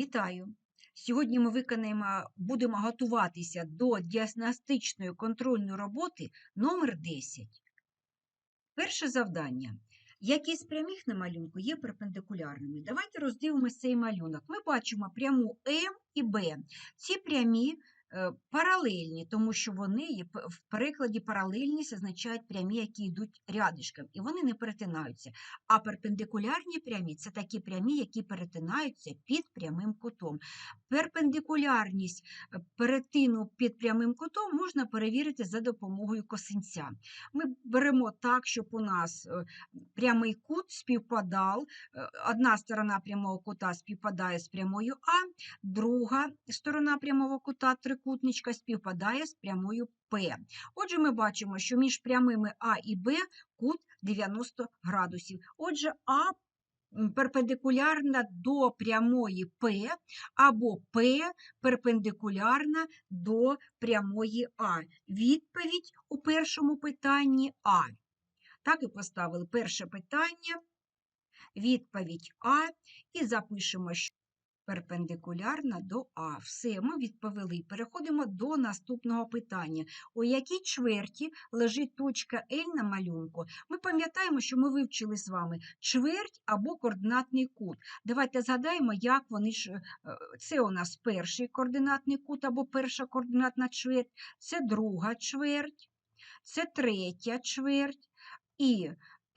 Вітаю! Сьогодні ми виконаємо, будемо готуватися до діагностичної контрольної роботи номер 10. Перше завдання. Які з прямих на малюнку є перпендикулярними? Давайте роздивимося цей малюнок. Ми бачимо пряму М і Б. Ці прямі паралельні, тому що вони є в перекладі паралельність означають прямі, які йдуть рядишком, і вони не перетинаються. А перпендикулярні прямі це такі прямі, які перетинаються під прямим кутом. Перпендикулярність е, перетину під прямим кутом можна перевірити за допомогою косинця. Ми беремо так, щоб у нас е, прямий кут співпадав, е, одна сторона прямого кута співпадає з прямою А, друга сторона прямого кута трикутничка співпадає з прямою П. Отже, ми бачимо, що між прямими А і Б кут 90 градусів. Отже, А перпендикулярна до прямої П, або П перпендикулярна до прямої А. Відповідь у першому питанні А. Так і поставили перше питання, відповідь А, і запишемо, що перпендикулярна до А. Все, ми відповіли. Переходимо до наступного питання. У якій чверті лежить точка L на малюнку? Ми пам'ятаємо, що ми вивчили з вами чверть або координатний кут. Давайте згадаємо, як вони ж. е, Це у нас перший координатний кут або перша координатна чверть, це друга чверть, це третя чверть. І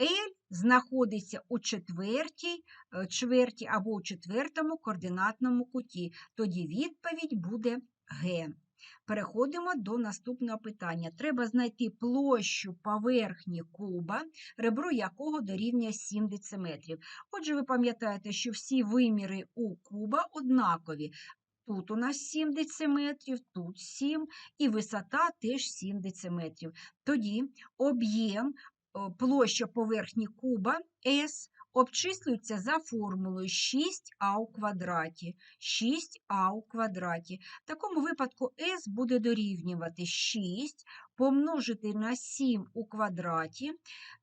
L знаходиться у четвертій е, чверті або у четвертому координатному куті. Тоді відповідь буде Г. Переходимо до наступного питання. Треба знайти площу поверхні куба, ребро якого дорівнює 7 дециметрів. Отже, ви пам'ятаєте, що всі виміри у куба однакові. Тут у нас 7 дециметрів, тут 7, і висота теж 7 дециметрів. Тоді об'єм площа поверхні куба S обчислюється за формулою 6а у квадраті. 6а у квадраті. В такому випадку S буде дорівнювати 6 помножити на 7 у квадраті.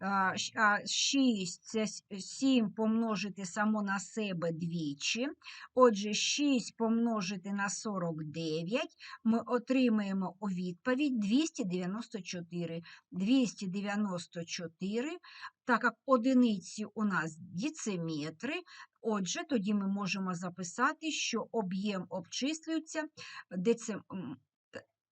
А, щ- 6 це 7 помножити само на себе двічі. Отже, 6 помножити на 49 ми отримаємо у відповідь 294. 294, так як одиниці у нас дециметри, отже, тоді ми можемо записати, що об'єм обчислюється децим...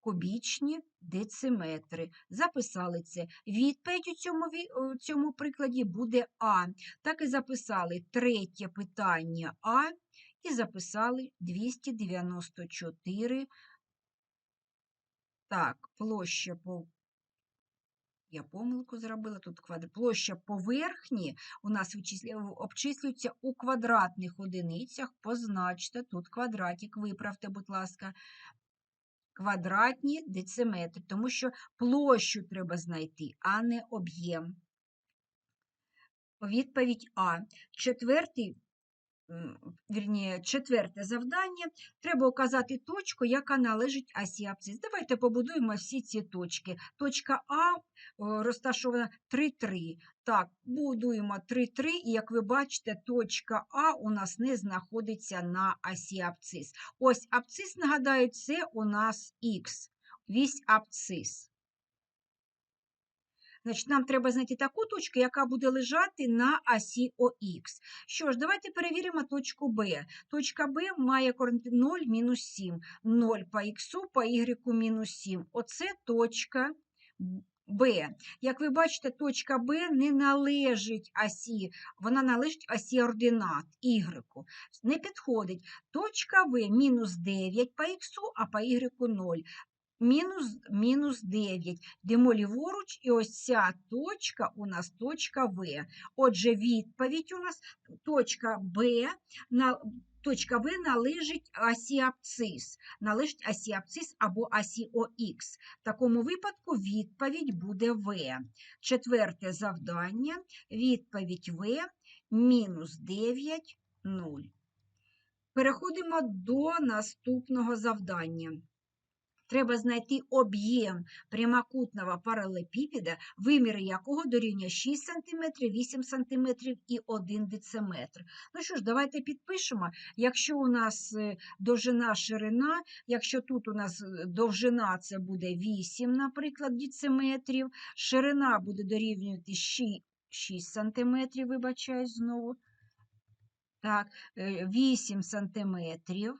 кубічні дециметри. Записали це. Відповідь у цьому, у цьому прикладі буде А. Так і записали третє питання А і записали 294. Так, площа по я помилку зробила тут квадр... Площа поверхні у нас обчислюється у квадратних одиницях. Позначте тут квадратик, виправте, будь ласка. Квадратні дециметри, тому що площу треба знайти, а не об'єм. Відповідь А. Четвертий, вірні, четверте завдання. Треба указати точку, яка належить осі абсцис. Давайте побудуємо всі ці точки. Точка А розташована 3,3. Так, будуємо 3,3, і як ви бачите, точка А у нас не знаходиться на осі абсцис. Ось абсцис, нагадаю, це у нас Х, вісь абсцис. Значить, нам треба знайти таку точку, яка буде лежати на осі ОХ. Що ж, давайте перевіримо точку Б. Точка Б має координати 0, мінус 7. 0 по х, по y мінус 7. Оце точка Б. Як ви бачите, точка Б не належить осі, вона належить осі ординат y. Не підходить. Точка В мінус 9 по х, а по y 0. Мінус, мінус 9. Йдемо ліворуч, і ось ця точка у нас точка В. Отже, відповідь у нас точка Б, на, точка В належить осі абцис, належить осі абцис або осі ОХ. В такому випадку відповідь буде В. Четверте завдання, відповідь В, мінус 9, 0. Переходимо до наступного завдання. Треба знайти об'єм прямокутного паралелепіпеда, виміри якого дорівнює 6 см, 8 см і 1 дециметр. Ну що ж, давайте підпишемо. Якщо у нас е, довжина ширина, якщо тут у нас е, довжина це буде 8, наприклад, дециметрів, ширина буде дорівнювати 6, 6 см, вибачаюсь знову. Так, е, 8 сантиметрів.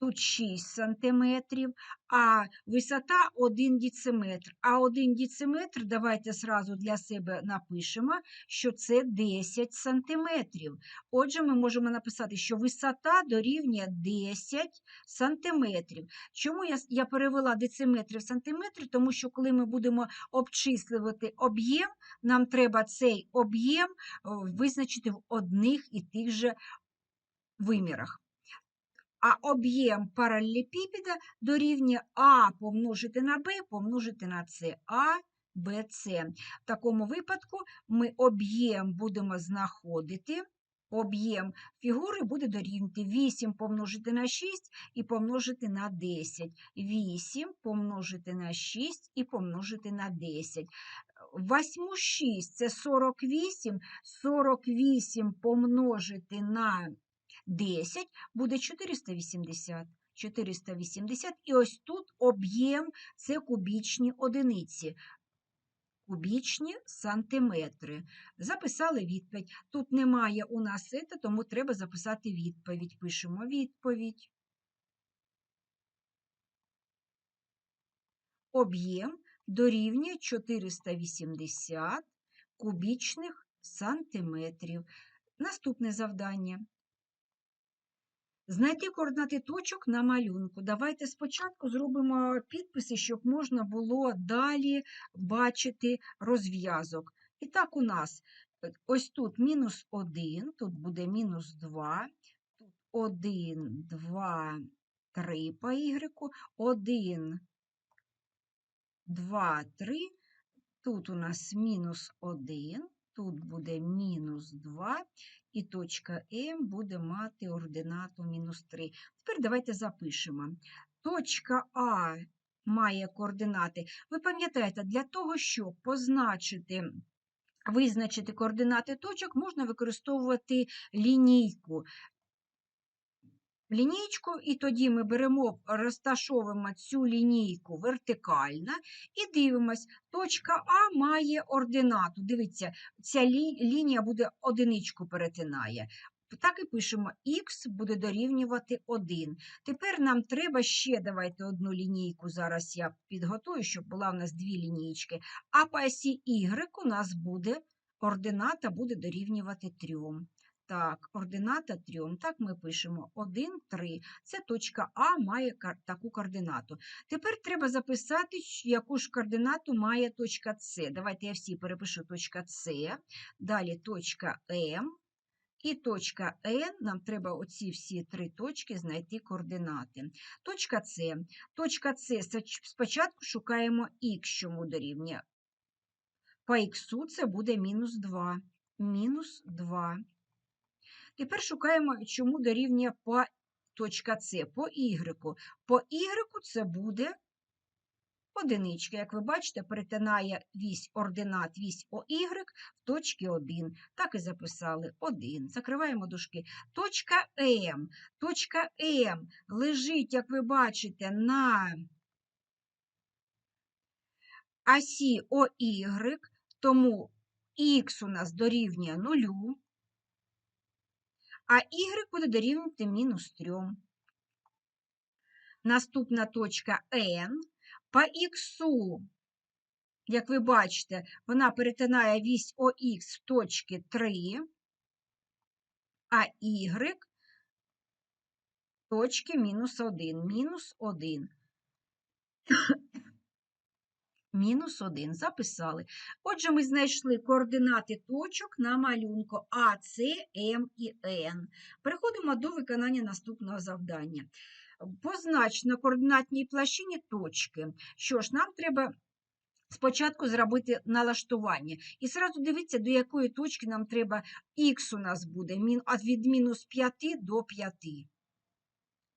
Тут 6 сантиметрів, а висота 1 дециметр. А 1 дециметр, давайте зразу для себе напишемо, що це 10 сантиметрів. Отже, ми можемо написати, що висота дорівнює 10 сантиметрів. Чому я, я перевела дециметри в сантиметри? Тому що коли ми будемо обчислювати об'єм, нам треба цей об'єм визначити в одних і тих же вимірах. А об'єм паралелепіпеда дорівнює А помножити на Б помножити на С. А, Б, С. В такому випадку ми об'єм будемо знаходити. Об'єм фігури буде дорівнювати 8 помножити на 6 і помножити на 10. 8 помножити на 6 і помножити на 10. 8 6 це 48, 48 помножити на 10 буде 480. 480. І ось тут об'єм це кубічні одиниці. Кубічні сантиметри. Записали відповідь. Тут немає у нас це, тому треба записати відповідь. Пишемо відповідь. Об'єм дорівнює 480 кубічних сантиметрів. Наступне завдання. Знайти координати точок на малюнку. Давайте спочатку зробимо підписи, щоб можна було далі бачити розв'язок. І так, у нас е, ось тут мінус 1, тут буде мінус 2, тут 1, 2, 3 по y, 1, 2, 3, тут у нас мінус 1, тут буде мінус 2, і точка М буде мати ординату мінус 3. Тепер давайте запишемо. Точка А має координати. Ви пам'ятаєте, для того, щоб позначити, визначити координати точок, можна використовувати лінійку. Лінійку, і тоді ми беремо, розташовуємо цю лінійку вертикально і дивимось, точка А має ординату. Дивіться, ця лі- лінія буде одиничку перетинає. Так і пишемо, х буде дорівнювати 1. Тепер нам треба ще, давайте одну лінійку, зараз я підготую, щоб була в нас дві лінійки. А по осі y у нас буде ордината буде дорівнювати 3. Так, ордината 3. Так ми пишемо 1, 3. Це точка А має таку координату. Тепер треба записати, яку ж координату має точка С. Давайте я всі перепишу точка С, далі точка М і точка N. Нам треба оці всі три точки знайти координати. Точка С. Точка С спочатку шукаємо х, чому дорівнює. По х це буде мінус 2. Мінус 2. Тепер шукаємо, чому дорівнює по точка С, по Y. По Y це буде одиничка. Як ви бачите, перетинає вісь ординат, вісь ОY в точці 1. Так і записали 1. Закриваємо дужки. Точка М. Точка М лежить, як ви бачите, на осі ОY, тому Х у нас дорівнює 0 а y буде дорівнювати мінус 3. Наступна точка N. По х, як ви бачите, вона перетинає вісь ОХ в точці 3, а y в точці мінус 1. Мінус 1. Мінус 1. Записали. Отже, ми знайшли координати точок на малюнку А, С, М і Н. Переходимо до виконання наступного завдання. Познач на координатній площині точки. Що ж, нам треба спочатку зробити налаштування. І зразу дивіться, до якої точки нам треба х у нас буде від мінус 5 до 5.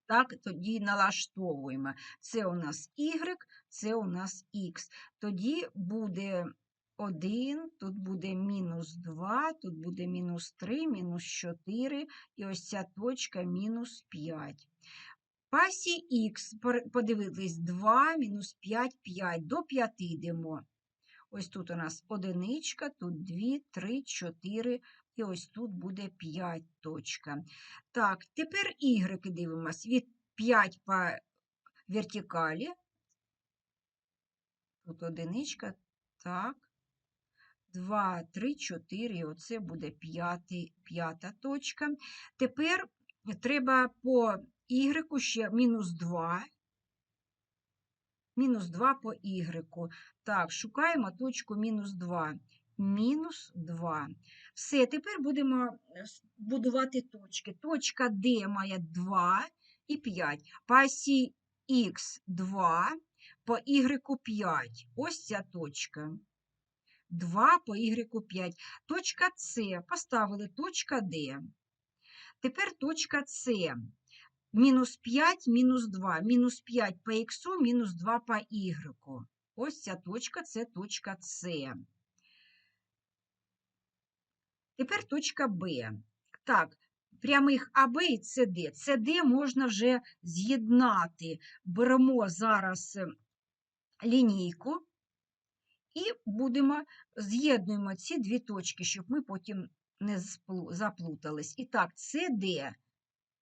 Так, тоді налаштовуємо. Це у нас y, це у нас х. Тоді буде 1, тут буде мінус 2, тут буде мінус 3, мінус 4, і ось ця точка мінус 5. Пасі х, подивились 2, мінус 5, 5, до 5 йдемо. Ось тут у нас одиничка, тут 2, 3, 4, і ось тут буде 5 точка. Так, тепер y дивимось від 5 по вертикалі. Тут одиничка, так. 2, 3, 4, оце буде п'ята точка. Тепер треба по y ще мінус 2. Мінус 2 по y. Так, шукаємо точку мінус 2. Мінус 2. Все, тепер будемо е, будувати точки. Точка D має 2 і 5. По осі Х 2, по Y 5. Ось ця точка. 2 по Y 5. Точка С. Поставили точка D. Тепер точка С. Мінус 5, мінус 2. Мінус 5 по Х, мінус 2 по Y. Ось ця точка це точка С. Тепер точка Б. Так, прямих АБ і СД. СД можна вже з'єднати. Беремо зараз е, лінійку і будемо з'єднуємо ці дві точки, щоб ми потім не заплутались. І так, СД.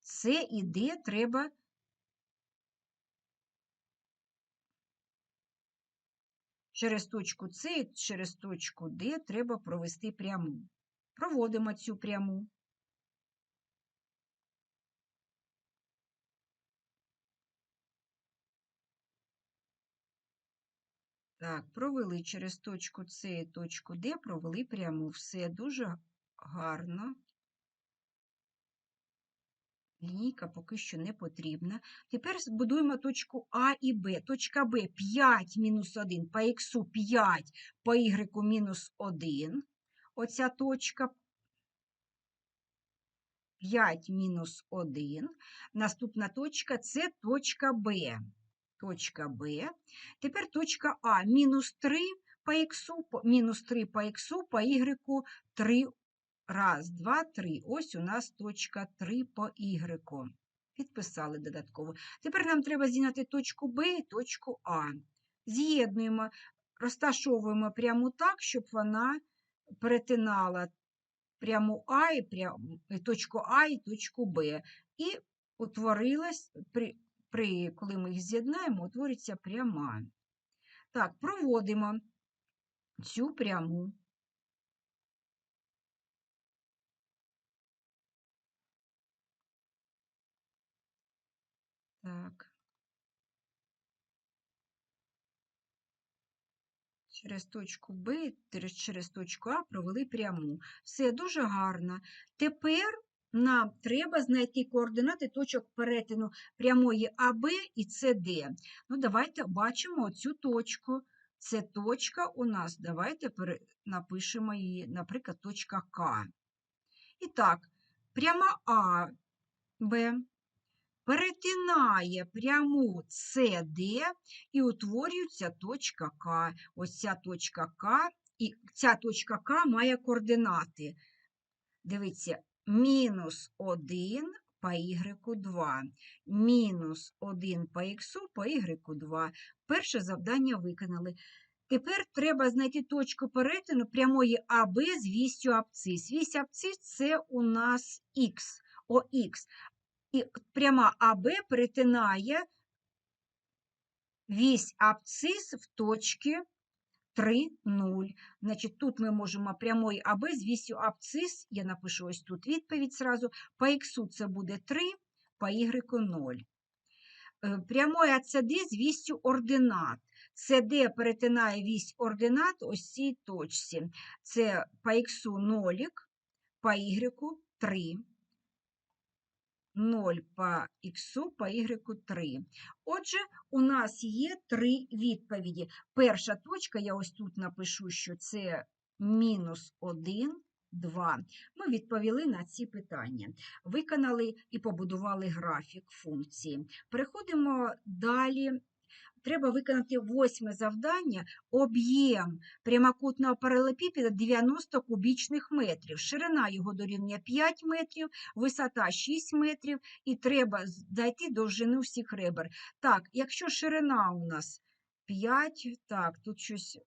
С і Д треба через точку С і через точку Д треба провести пряму. Проводимо цю пряму. Так, провели через точку С і точку Д, провели пряму. Все дуже гарно. Лінійка поки що не потрібна. Тепер збудуємо точку А і Б. Точка Б 5 мінус 1, по х 5, по y мінус 1 оця точка 5 мінус 1. Наступна точка це точка Б. Точка Б. Тепер точка А мінус 3 по х, мінус 3 по х, по y 3. Раз, два, три. Ось у нас точка 3 по y. Підписали додатково. Тепер нам треба з'єднати точку Б і точку А. З'єднуємо, розташовуємо прямо так, щоб вона перетинала пряму А і прям, точку А і точку Б. І утворилась, при, при, коли ми їх з'єднаємо, утвориться пряма. Так, проводимо цю пряму. Так. Через точку Б, через точку А провели пряму. Все дуже гарно. Тепер нам треба знайти координати точок перетину прямої АБ і СД. Ну, Давайте бачимо цю точку. Це точка у нас, давайте напишемо її, наприклад, точка К. І так, пряма А, Б перетинає пряму CD і утворюється точка К. Ось ця точка К, і ця точка К має координати. Дивіться, мінус 1 по y2, мінус 1 по х по y2. Перше завдання виконали. Тепер треба знайти точку перетину прямої АБ з вістю абцис. Вість абцис – це у нас х, ОХ. І пряма АБ перетинає вісь абцис в точці 3, 0. Значить, тут ми можемо прямої АБ з вісю абцис, я напишу ось тут відповідь зразу, по х це буде 3, по y 0. Е, прямої АЦД з вістю ординат. СД перетинає вісь ординат ось цій точці. Це по х 0, по y 3. 0 по х по y 3. Отже, у нас є три відповіді. Перша точка, я ось тут напишу, що це мінус 1, 2. Ми відповіли на ці питання, виконали і побудували графік функції. Переходимо далі. Треба виконати восьме завдання. Об'єм прямокутного паралелепіпеда 90 кубічних метрів. Ширина його дорівнює 5 метрів, висота 6 метрів, і треба знайти довжину всіх ребер. Так, якщо ширина у нас 5, так, тут щось.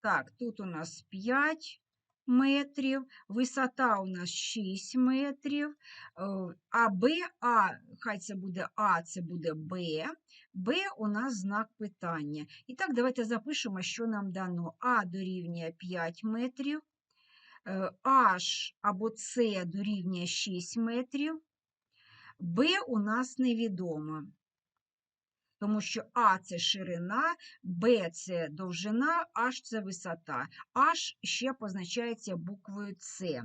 Так, тут у нас 5 метрів, висота у нас 6 метрів, е, а Б, А, хай це буде А, це буде Б, Б у нас знак питання. І так, давайте запишемо, що нам дано. А дорівнює 5 метрів, е, H або С дорівнює 6 метрів, Б у нас невідомо. Тому що А це ширина, Б це довжина, H це висота. H ще позначається буквою С.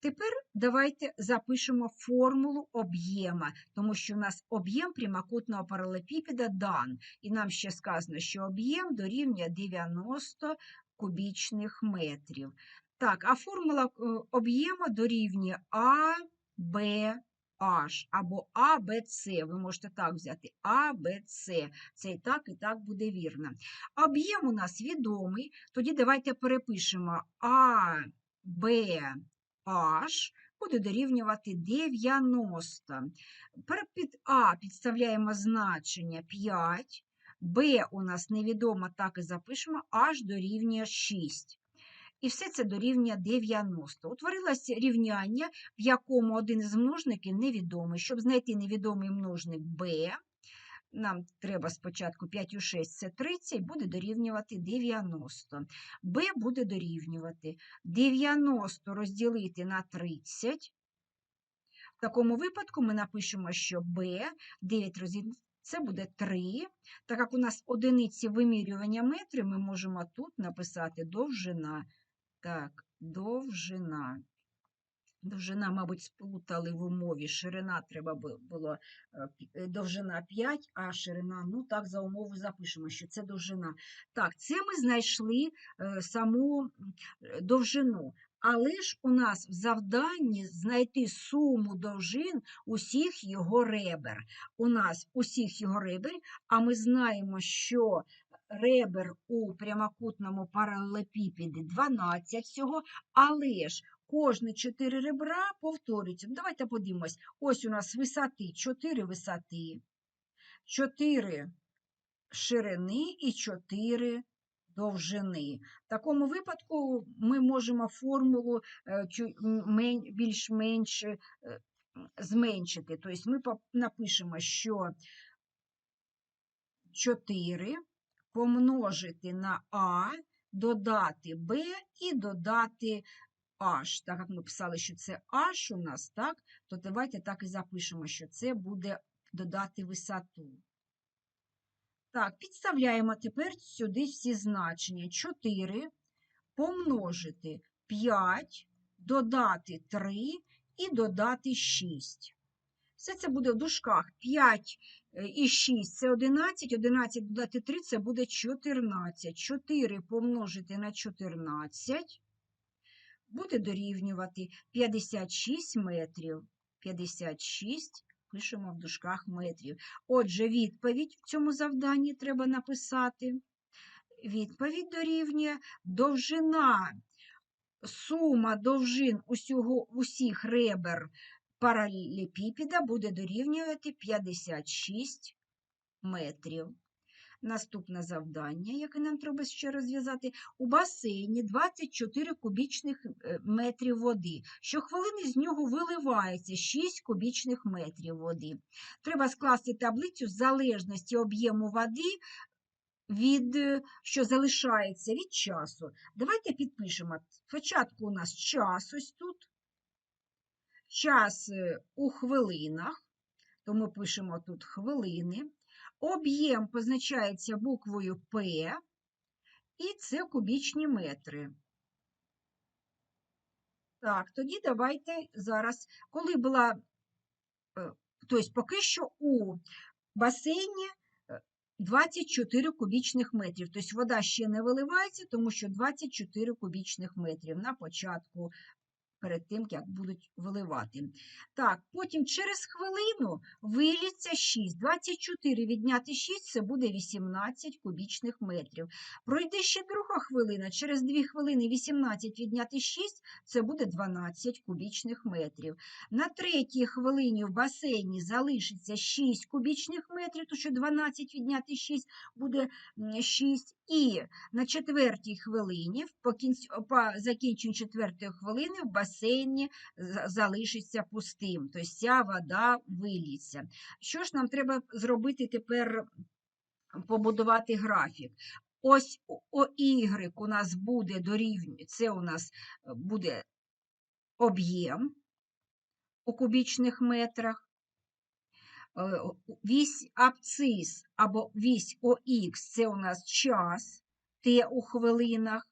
Тепер давайте запишемо формулу об'єма, тому що у нас об'єм прямокутного паралелепіпеда дан. І нам ще сказано, що об'єм дорівнює 90 кубічних метрів. Так, а формула е, об'єму дорівнює А, Б, H або А, Б, С. Ви можете так взяти А, Б, С. Це і так, і так буде вірно. Об'єм у нас відомий, тоді давайте перепишемо А, Б, H буде дорівнювати 90. Під А підставляємо значення 5, Б у нас невідомо, так і запишемо, H дорівнює 6. І все це дорівнює 90. Утворилося рівняння, в якому один із множників невідомий. Щоб знайти невідомий множник b, нам треба спочатку 5 у 6 це 30, буде дорівнювати 90. b буде дорівнювати 90 розділити на 30. В такому випадку ми напишемо, що b 9 розділити це буде 3. Так як у нас одиниці вимірювання метрів, ми можемо тут написати довжина. Так, довжина. Довжина, мабуть, сплутали в умові. Ширина треба було е, довжина 5, а ширина, ну так, за умову запишемо, що це довжина. Так, це ми знайшли е, саму довжину. Але ж у нас в завданні знайти суму довжин усіх його ребер. У нас усіх його ребер, а ми знаємо, що ребер у прямокутному паралелепіпеді 12 всього, але ж кожне 4 ребра повторюється. Ну, давайте подивимось. Ось у нас висоти 4 висоти, 4 ширини і 4 довжини. В такому випадку ми можемо формулу е, більш-менш е, зменшити. Тобто ми напишемо, що 4 помножити на А, додати Б і додати H. Так як ми писали, що це H у нас, так, то давайте так і запишемо, що це буде додати висоту. Так, підставляємо тепер сюди всі значення. 4 помножити 5, додати 3 і додати 6. Все це буде в дужках 5 е, і 6 це 11, 11 додати 3 це буде 14. 4 помножити на 14 буде дорівнювати 56 метрів. 56 пишемо в дужках метрів. Отже, відповідь в цьому завданні треба написати. Відповідь дорівнює довжина, сума довжин усього, усіх ребер паралелепіпеда буде дорівнювати 56 метрів. Наступне завдання, яке нам треба ще розв'язати, у басейні 24 кубічних е, метрів води. Щохвилини з нього виливається 6 кубічних метрів води. Треба скласти таблицю залежності об'єму води, від, е, що залишається від часу. Давайте підпишемо. Спочатку у нас час ось тут час е, у хвилинах, то ми пишемо тут хвилини. Об'єм позначається буквою П, і це кубічні метри. Так, тоді давайте зараз, коли була, тобто поки що у басейні 24 кубічних метрів. Тобто вода ще не виливається, тому що 24 кубічних метрів на початку, перед тим, як будуть виливати. Так, потім через хвилину виліться 6. 24 відняти 6 це буде 18 кубічних метрів. Пройде ще друга хвилина, через 2 хвилини 18 відняти 6 це буде 12 кубічних метрів. На третій хвилині в басейні залишиться 6 кубічних метрів, то що 12 відняти 6 буде 6. І на четвертій хвилині, по закінченню четвертої хвилини, в басейні за- залишиться пустим, тобто ця вода виліться. Що ж нам треба зробити тепер, побудувати графік? Ось ОY у нас буде дорівнює, це у нас е, буде об'єм у кубічних метрах. Е, о- Вісь абцис або вісь ОХ це у нас час Т у хвилинах.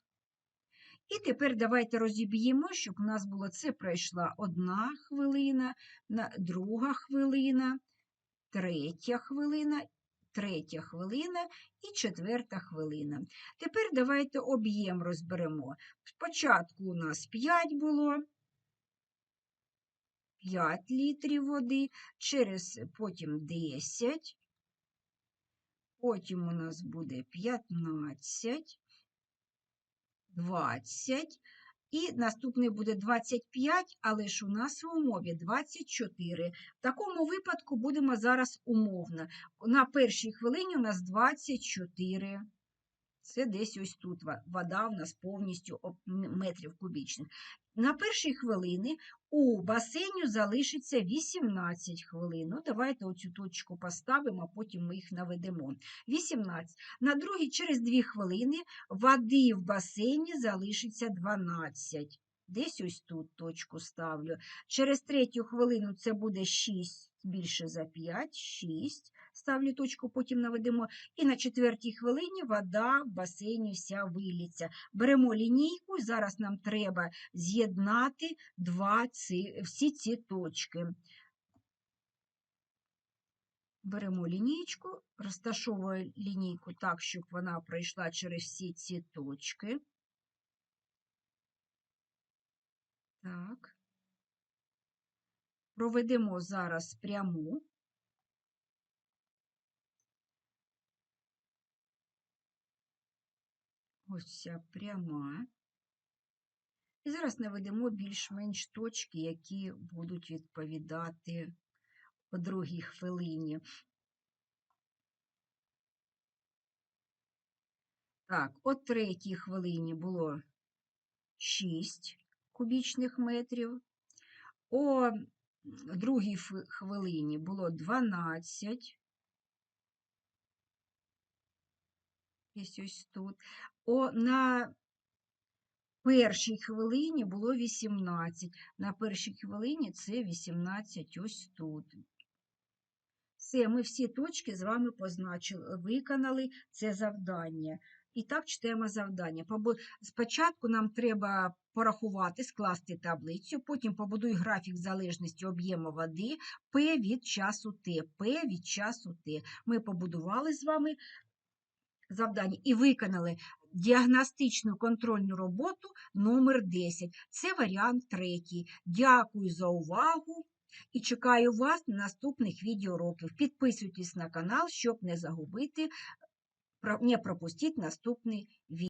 І тепер давайте розіб'ємо, щоб у нас було це пройшла одна хвилина, друга хвилина, третя хвилина, третя хвилина і четверта хвилина. Тепер давайте об'єм розберемо. Спочатку у нас 5 було. 5 літрів води, через потім 10, потім у нас буде 15, 20, і наступний буде 25, але ж у нас в умові 24. В такому випадку будемо зараз умовно. На першій хвилині у нас 24. Це десь ось тут вода у нас повністю метрів кубічних. На першій хвилини у басейню залишиться 18 хвилин. Ну, давайте оцю точку поставимо, а потім ми їх наведемо. 18. На другій через 2 хвилини води в басейні залишиться 12. Десь ось тут точку ставлю. Через третю хвилину це буде 6 більше за 5, 6. Ставлю точку, потім наведемо. І на четвертій хвилині вода в басейні вся виліться. Беремо лінійку, і зараз нам треба з'єднати ці, всі ці точки. Беремо лінійку, розташовую лінійку так, щоб вона пройшла через всі ці точки. Так. Проведемо зараз пряму. Ось ця пряма. І зараз наведемо більш-менш точки, які будуть відповідати о другій хвилині. Так, о третій хвилині було 6 кубічних метрів. О другій хвилині було 12. Ось ось тут. О, на першій хвилині було 18. На першій хвилині це 18 ось тут. Все, ми всі точки з вами позначили, виконали це завдання. І так читаємо завдання. Спочатку нам треба порахувати, скласти таблицю, потім побудуй графік залежності об'єму води P від часу Т. P від часу Т. Ми побудували з вами завдання і виконали діагностичну контрольну роботу номер 10. Це варіант третій. Дякую за увагу і чекаю вас на наступних відеоуроків. Підписуйтесь на канал, щоб не загубити, не пропустити наступний відео.